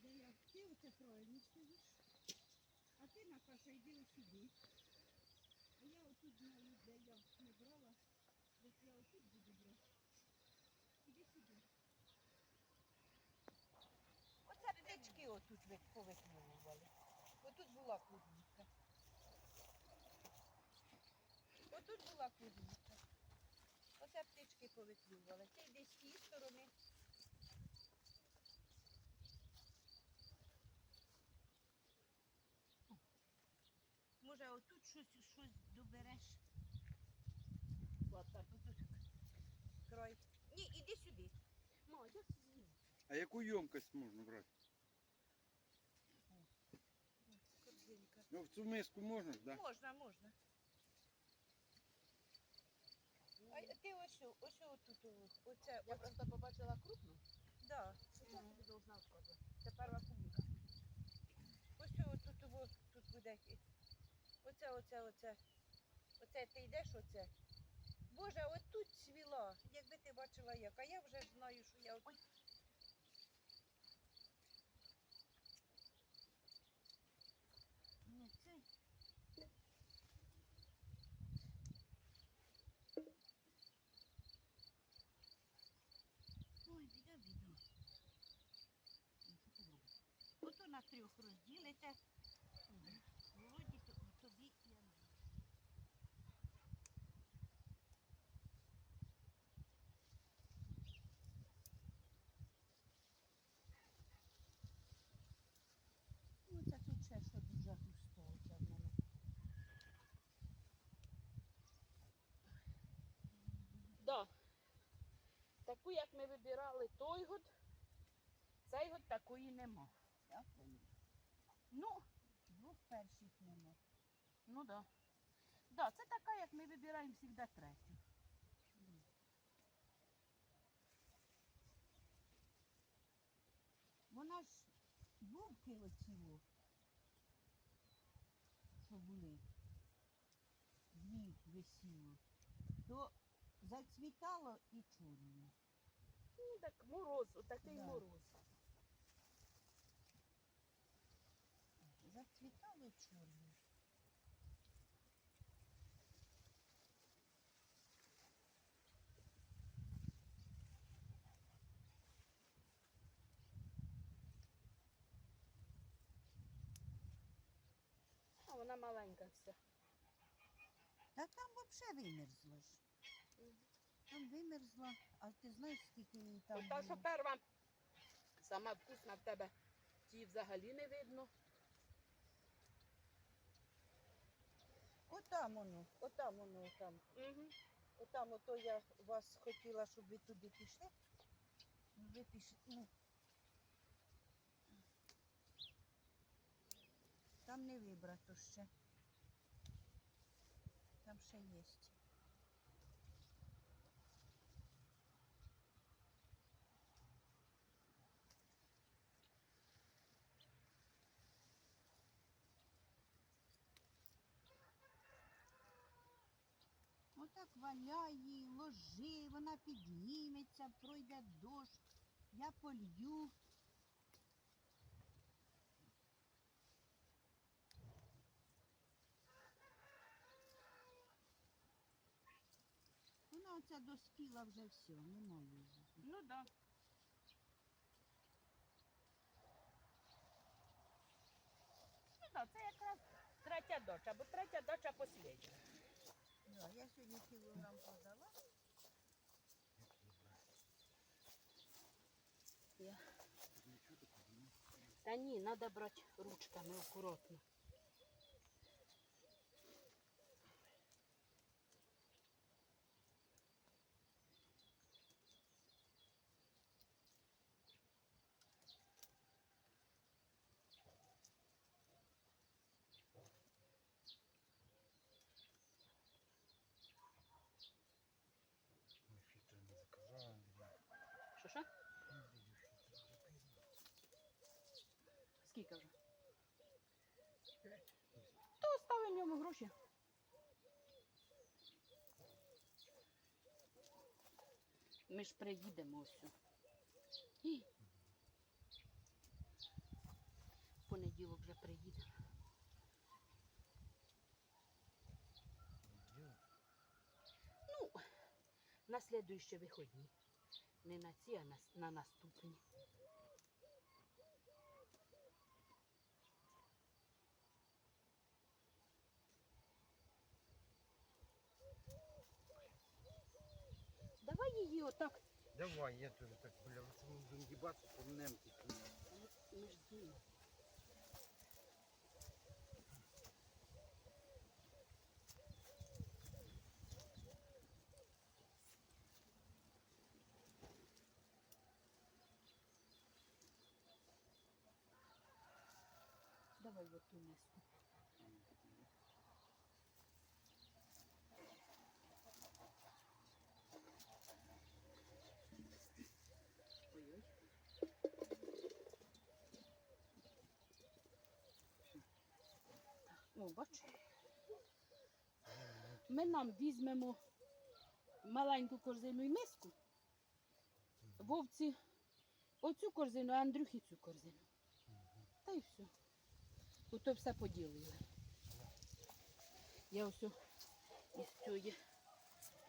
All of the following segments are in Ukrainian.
де я. Ти оце правильно стоїш. А ти, Наташа, йди сюди. А я отут знаю, де я не брала. Десь я отут буду брати. Іди сюди. Оце редички отут ви- повикнулювали. Отут була клубніка. Отут була клубніка. Оце птички повикнулювали. Це йде з тієї сторони. Може, отут щось, щось добереш. От так, отут. Крой. Ні, іди сюди. Ма, я з'їм. А яку ємкость можна брати? Корзинка. Ну, в цю миску можна ж, да? Можна, можна. А ти ось, о- ось отут, о, оце, Я оце, просто побачила крупну. да, Це я тобі должна сказати. це перша кубика. Ось отут, о, тут буде, і- оце, оце, оце, оце ти йдеш, оце. Боже, от тут цвіла, якби ти бачила як, а я вже знаю, що я от... Ні, це... Ой, біда, біда. Ото на трьох розділите. Володі, то- тобі і Андрію. Ще що дуже густо в мене. Да. Таку, як ми вибирали той год, цей год такої нема. Дякую. Ну, Двох перших нема. ну да. Да, це така, як ми вибираємо завжди третю. Вона ж вовки оці, о, що були, дві висіло, то зацвітало і чорне. Ну, так мороз, отакий Да. мороз. Зацвітало і чорне. А вона маленька вся. Та там взагалі вимерзла ж. Там вимерзла, а ти знаєш, скільки її там Та, що перва сама вкусна в тебе, ті взагалі не видно. Отам воно, отам воно, отам. Угу. Отам ото я вас хотіла, щоб ви туди пішли. Ви пішли. Ну. Там не вибрато ще. Там ще є. Отак валяй ложи, вона підніметься, пройде дощ, я полью. Оця доспіла вже все, немає її. Ну да. Ну да, це якраз третя доча, бо третя доча послідня. Да, я сьогодні кілограм подала. Та ні, треба брати ручками акуратно. ньому гроші. Ми ж приїдемо все. І в понеділок вже приїдемо. Ну, на слідуючі вихідні. Не на ці, а на, на наступні. Її отак Давай, я теж так бля, це ми будемо їбатися, помнем тут. між ними. Давай в оту миску. О, бач. Ми нам візьмемо маленьку корзину і миску. Вовці оцю корзину, а Андрюхі цю корзину. Та й все. Ото все поділили. Я ось із цієї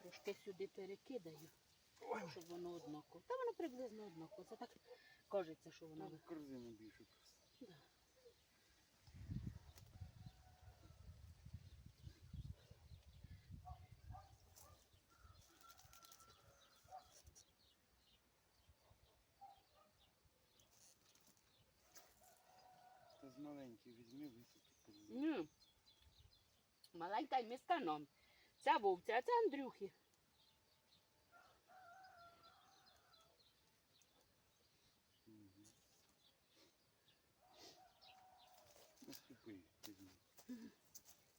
трошки сюди перекидаю, щоб воно однаково. Та воно приблизно однаково. Це так кажеться, що воно. Надо корзину більше. Да. Та з маленької візьми, корзину. Ні. Маленька й миска нам. Це вовця, а це Андрюхи. Мгм. Наступи, візьми.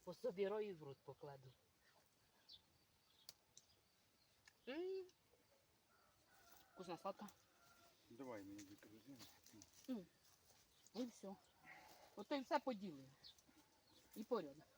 Пособіраю і в рот покладу. М. Вкусна сладка. Давай мені дві корзини. І все. Ото і все поділили. І порядок.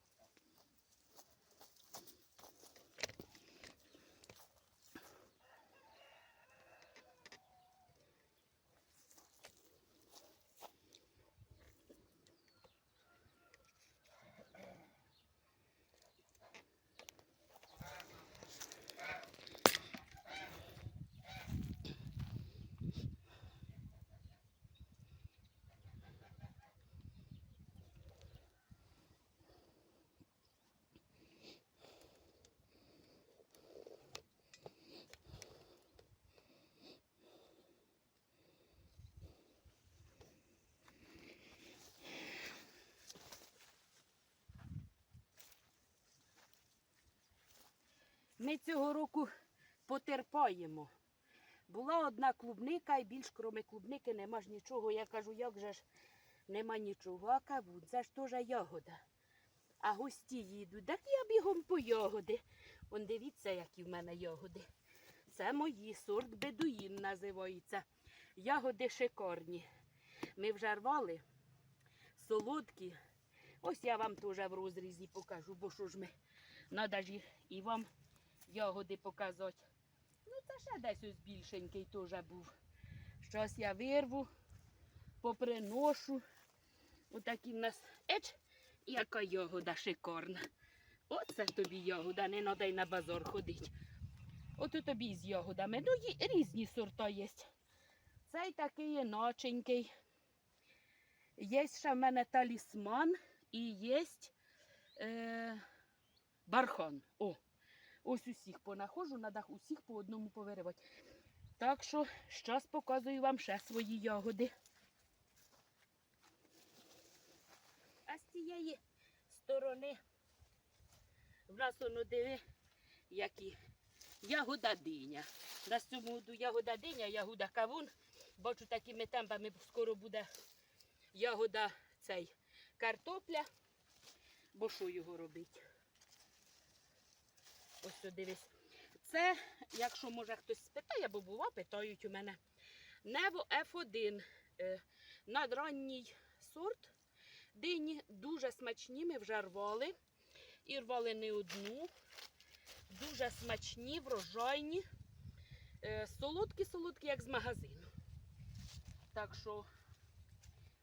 Ми цього року потерпаємо. Була одна клубника і більш кроме клубники нема ж нічого. Я кажу, як же ж нема нічого. А кавун, це ж теж ягода. А гості їдуть, так я бігом по ягоди. Он дивіться, які в мене ягоди. Це мої, сорт бедуїн називається. Ягоди шикарні. Ми вже рвали, солодкі. Ось я вам теж в розрізі покажу, бо що ж ми, надо ж і вам ягоди показати. Ну, це ще десь ось більшенький теж був. Щось я вирву, поприношу. Отакі в нас еч, яка ягода шикарна. Оце тобі ягода, не треба й на базар ходить. Ото тобі з ягодами. Ну, є, різні сорта є. Цей такий є наченький. Є ще в мене талісман і є е, бархан. О, ось усіх понаходжу, треба усіх по одному повиривати. Так що зараз показую вам ще свої ягоди. А з цієї сторони в нас воно диви, які ягода диня. На цьому году ягода диня, ягода кавун. Бачу, такими темпами скоро буде ягода цей картопля. Бо що його робити? Ось дивись. Це, якщо може хтось спитає, бо бува, питають у мене. Нево F1. Е, надранній сорт. Дині дуже смачні, ми вже рвали. І рвали не одну. Дуже смачні, врожайні. Е, солодкі, солодкі, як з магазину. Так що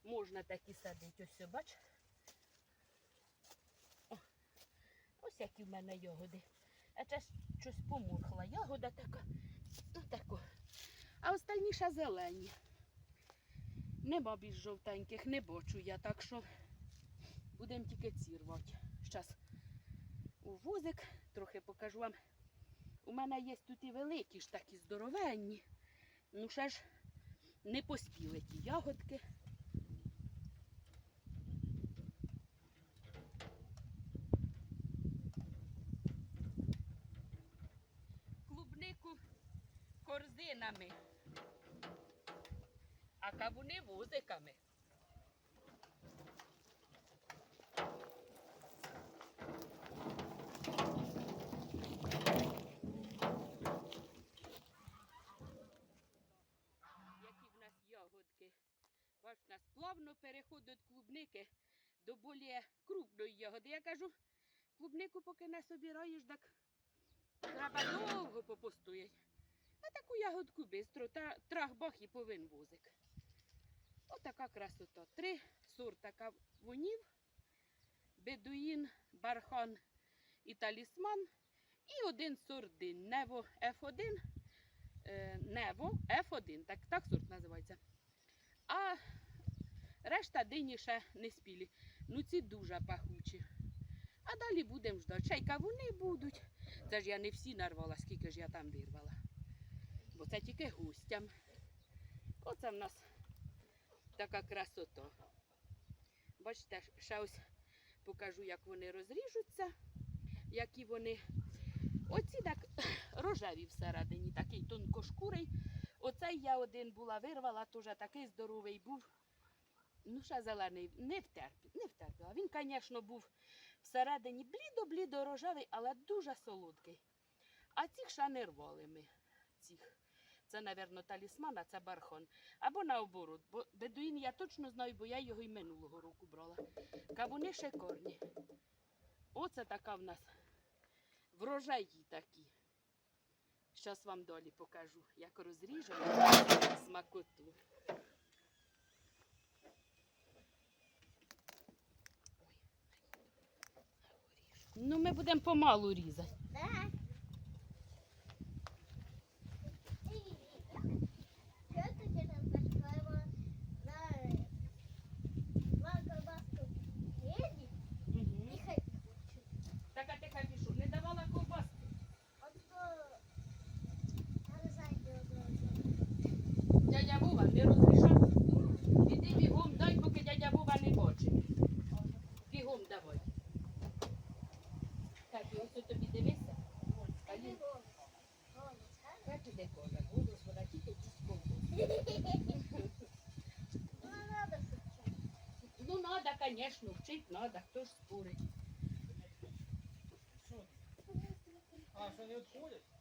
можна такі садити. Ось бач. Ось які в мене ягоди. А це щось помурхла. Ягода така. Ну, тако. А останні ще зелені. Нема більш жовтеньких, не бачу я, так що будемо тільки ці рвати. Щас у вузик трохи покажу вам. У мене є тут і великі ж такі здоровенні. Ну ще ж не поспіли ті ягодки. Клубнику корзинами, а кавуни вузиками. які в нас ягодки. Бач, у нас плавно переходить клубники до більш крупної ягоди. Я кажу, клубнику поки не собираєш, так треба довго попостоять. Таку ягодку швидко, та трах-бах і повин возик. Отака красота. Три сорта кавунів, бедуїн, бархан і талісман. І один сорт. Нево F1 е, Нево F1, так, так сорт називається. А решта дині ще не спілі. Ну ці дуже пахучі. А далі будемо ждати. Ще й кавуни будуть. Це ж я не всі нарвала, скільки ж я там вирвала. Бо це тільки гостям. Оце в нас така красота. Бачите, ще ось покажу, як вони розріжуться, які вони. Оці так рожеві всередині, такий тонкошкурий. Оцей я один була вирвала, теж такий здоровий був. Ну, ще зелений, не втерпів, не втерпіла. Він, звісно, був всередині блідо-блідо рожевий, але дуже солодкий. А цих ще не рвали ми. Цих. Це, мабуть, талісман, а це бархон. Або наоборот. Бо бедуїн я точно знаю, бо я його і минулого року брала. Кавуни шикарні. Оце така в нас врожаї такі. Зараз вам далі покажу, як розріжемо смакоту. Ну, ми будемо помалу різати. Так, а ти хай пішов. Не давала ковбаски. Дядя Вова не розрішав. Іди бігом дай, поки дядя Вова не бачить. Бігом давай. Так, і ось тобі дивися. Він так іде кожа. Голос вона тільки чисто. Ну, надо, конечно, вчить надо, хто ж спорить. А, що не відходять?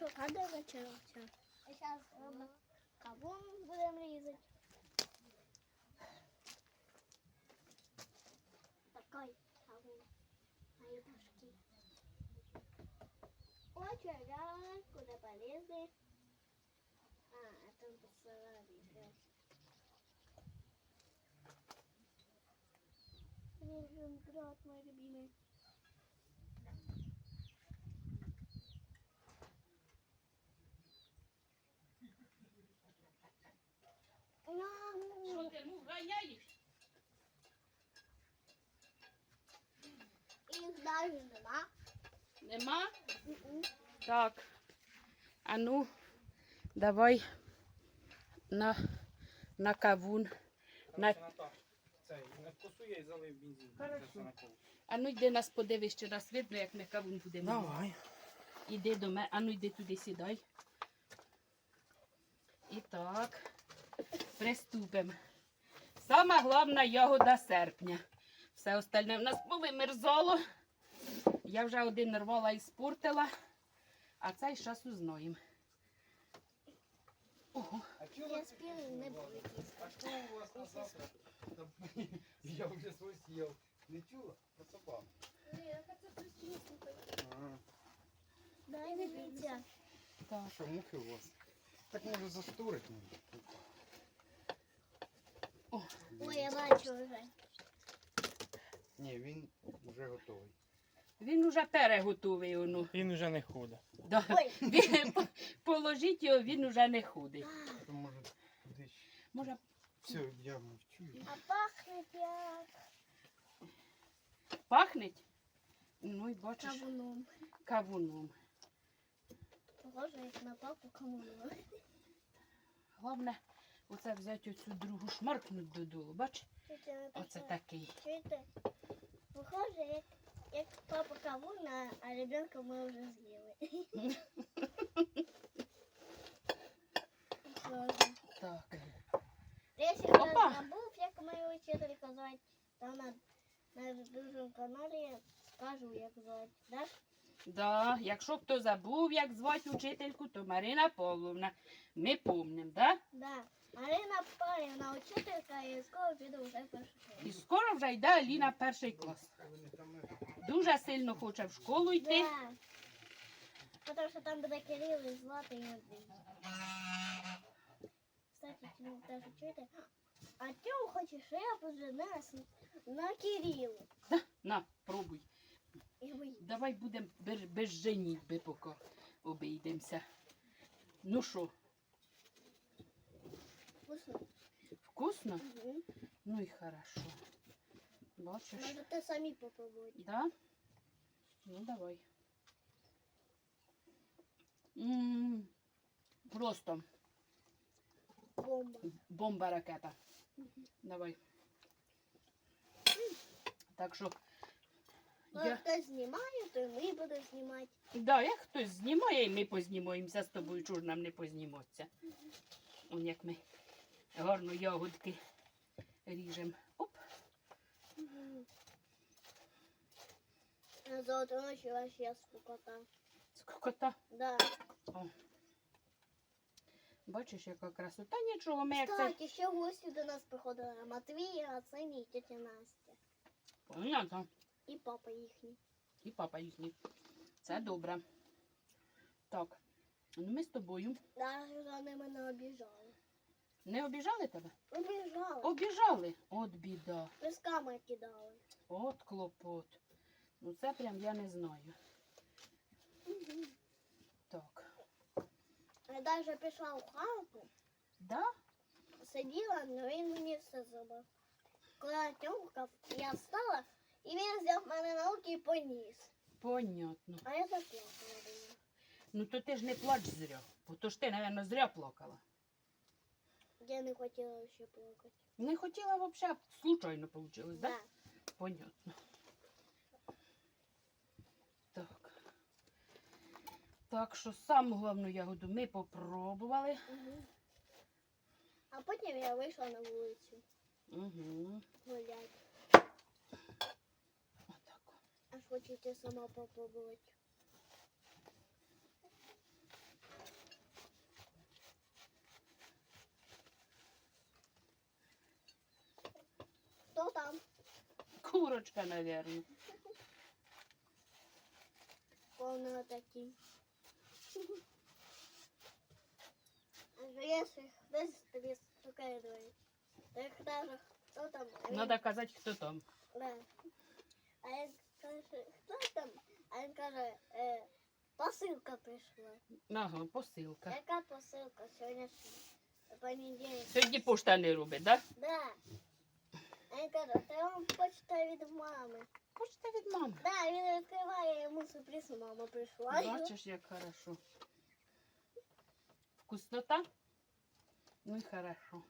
нашу кадр начался. А сейчас мы кого мы будем резать? Такой кавун. Мои пушки. Очень рад, куда полезли. А, а там посылали. Режим грот, мой любимый. Ганяєш? Їх даже нема. Нема? Так. А ну, давай на, на кавун. На... Цей, не вкусує і залив бензин. Хорошо. Це. А ну йди нас подивись, чи нас видно, як ми кавун будемо. Давай. Іди до мене, а ну йди туди сідай. І так, приступимо. Сама головна ягода серпня. Все остальне в нас повимерзало. Я вже один рвала і спортила, а цей зараз. Ого, А Я не буду. А що у вас на завтра? Я вже свой съел. Не чула? Собаку. Дай дивіться. Так. Що, мухи у вас? Так може застурити. Ой, я бачу вже. Ні, він вже готовий. Він уже переготовий. Воно. Він уже не ходить. Да. Він, положіть його, він уже не ходить. То може. Може, Все, я мовчу. А пахне як пахнеть? Ну і бачиш, кавуном. кавуном. Похоже, як на папу кавуном. Головне, оце взяти оцю другу шмаркнуть додолу. Бач, оце такий. Чуєте? Похоже, як, як папа кавун, а, ребенка ми вже з'їли. Так. Якщо Опа! забув, як мою вчительку звати, то на, на другому каналі скажу, як звати. Да? Да, якщо хто забув, як звати учительку, то Марина Павловна. Ми помним, да? Да. Марина Павлівна учителька і скоро піду вже першу І скоро вже йде Аліна перший клас. Дуже сильно хоче в школу йти. Да. Потому що там буде Кирил і Злата і Андрій. Кстати, ви теж чуєте? А чого хочеш вже нас на Кирилу? На, пробуй. Давай будемо без, без женітьби поки обійдемося. Ну що, Вкусно. вкусно? Угу. Ну і хорошо. Бачиш? Можете самі попробувати. Да? Ну давай. м Просто Бомба. бомба ракета. Давай. Так що. Ну, Я... хтось знімає, то і ми будемо знімати. Да, як хтось знімає, і ми познімаємося з тобою, чого ж нам не позніматися. Он як ми гарно ягодки ріжемо. Оп. Завтра ночі я скукота. Скокота. Да. Бачиш, яка красота. Нічого, ми як це. Кстати, ще гості до нас приходили. Матвій, Арсеній, тетя Настя. Понятно. І папа їхній. І папа їхній. Це добре. Так. Ну ми з тобою. Навіть вони мене обіжали. Не обіжали тебе? Обіжали. Обіжали. От біда. Песками кидали. От клопот. Ну це прям я не знаю. Так. Я навіть пішла в хату, Да? сиділа, але він мені все зробив. Коли я тьомкав, я встала, і він взяв мене на руки і поніс. Понятно. А я заплакала. Ну то ти ж не плач зря. Бо то ж ти, мабуть, зря плакала. Я не хотіла ще плакати. Не хотіла взагалі, случайно вийшло, да? Да. Понятно. Так. Так що саму головну ягоду ми попробували. Угу. А потім я вийшла на вулицю Угу. гуляти. Отак. Аж хочеться сама попробувати. Хто там? Курочка, мабуть. Повно такі. А якщо хтось тобі стукає двері, то як каже, хто там? А він- Надо казати, хто там. Да. А він каже, хто там? А він каже, е, посилка прийшла. Ага, посилка. Яка посилка? Сьогодні ж понеділок. Сьогодні пошта не робить, так? Да? Да. А він каже, це вам почта від мами. Почта від мами. Да, він відкриває, йому сюрприз, мама прийшла. Бачиш, як хорошо. Вкуснота? Ну і хорошо.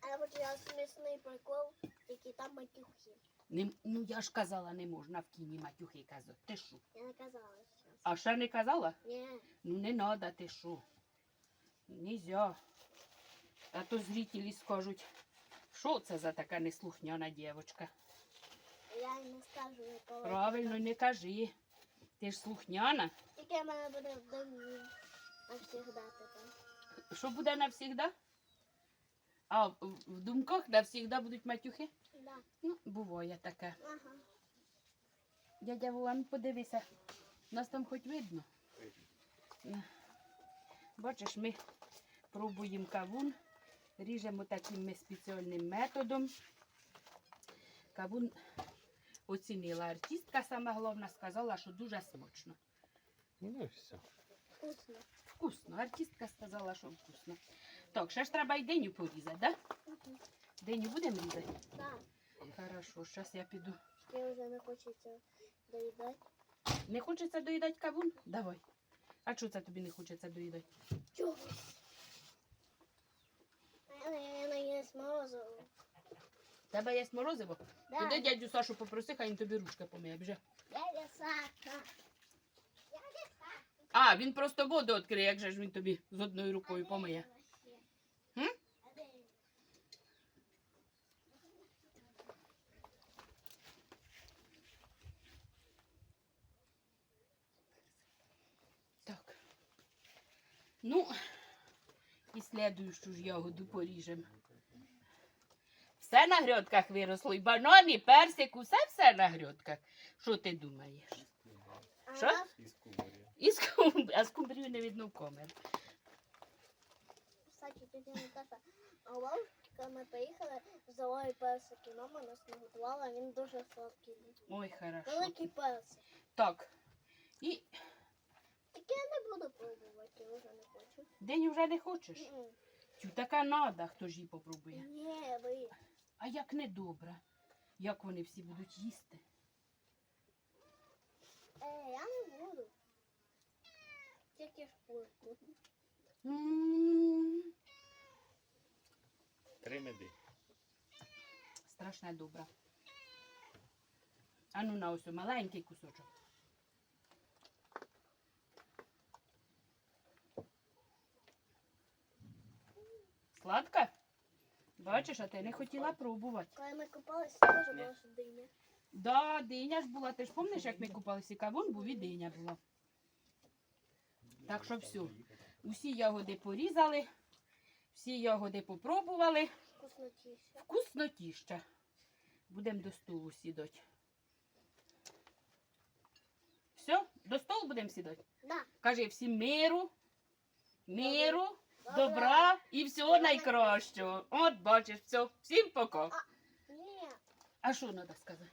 А от я смісний прикол, який там матюхи. Не, ну я ж казала, не можна в кіні матюхи казати. Ти що? Я не казала зараз. А ще не казала? Ні. Ну не надо, ти що? Нельзя. А то зрителі скажуть, що це за така неслухняна дівчинка. Я не скажу ніколи. Правильно, не кажи. Ти ж слухняна. Тільки в мене буде в домі. Навсігда тепер. Що буде навсігда? А в, думках навсігда будуть матюхи? Да. Ну, буває таке. Ага. Дядя Вова, ну подивися. Нас там хоч видно. Бачиш, ми пробуємо кавун, ріжемо таким ми спеціальним методом. Кавун оцінила артистка, саме головне сказала, що дуже смачно. Ну і все. Вкусно. Вкусно. Артистка сказала, що вкусно. Так, ще ж треба й деню порізати, да? Мгм. Деню будемо різати? Так. Хорошо, зараз я піду. Я вже не хочеться доїдати. Не хочеться доїдати кавун? Давай. А чого це тобі не хочеться доїдати? Чого? Я не їсть морозиво. Тебе є морозиво? Да. Іди дядю Сашу попроси, хай він тобі ручки помиє. Біжи. Дядя Саша. А, він просто воду відкриє, як же ж він тобі з одною рукою помиє. М? Так. Ну, слідуючу ж ягоду поріжемо. Все на грядках виросло, і банан, і персик, усе все на грядках. Що ти думаєш? Що? І скумбрія. І скумб... А скумбрію не видно в комер. кстати, Наташа, а бабушка ми поїхали, взяла і персики. Мама нас наготувала, він дуже сладкий. Ой, хорошо. Великий персик. Так. І я не буду пробувати, я вже не хочу. день вже не хочеш? Тю, така нада, хто ж її попробує. Ні, ви. А як не добре? Як вони всі будуть їсти? Е, я не буду. Тільки шкурку. М, Три меди. Страшне добре. А ну на ось о, маленький кусочок. Сладка? Бачиш, а ти не хотіла пробувати. Коли ми купалися, теж була що диня. Да, диня ж була. Ти ж пам'ятаєш, як ми купалися? Кавун був і диня була. Так що все. Усі ягоди порізали, всі ягоди попробували. Вкуснотіше. Вкуснотіще. Будемо до столу сідати. Все, до столу будемо сідати. Да. Кажи всім миру, миру, Добра. і всього найкращого. От бачиш, все, всім пока. А що треба сказати?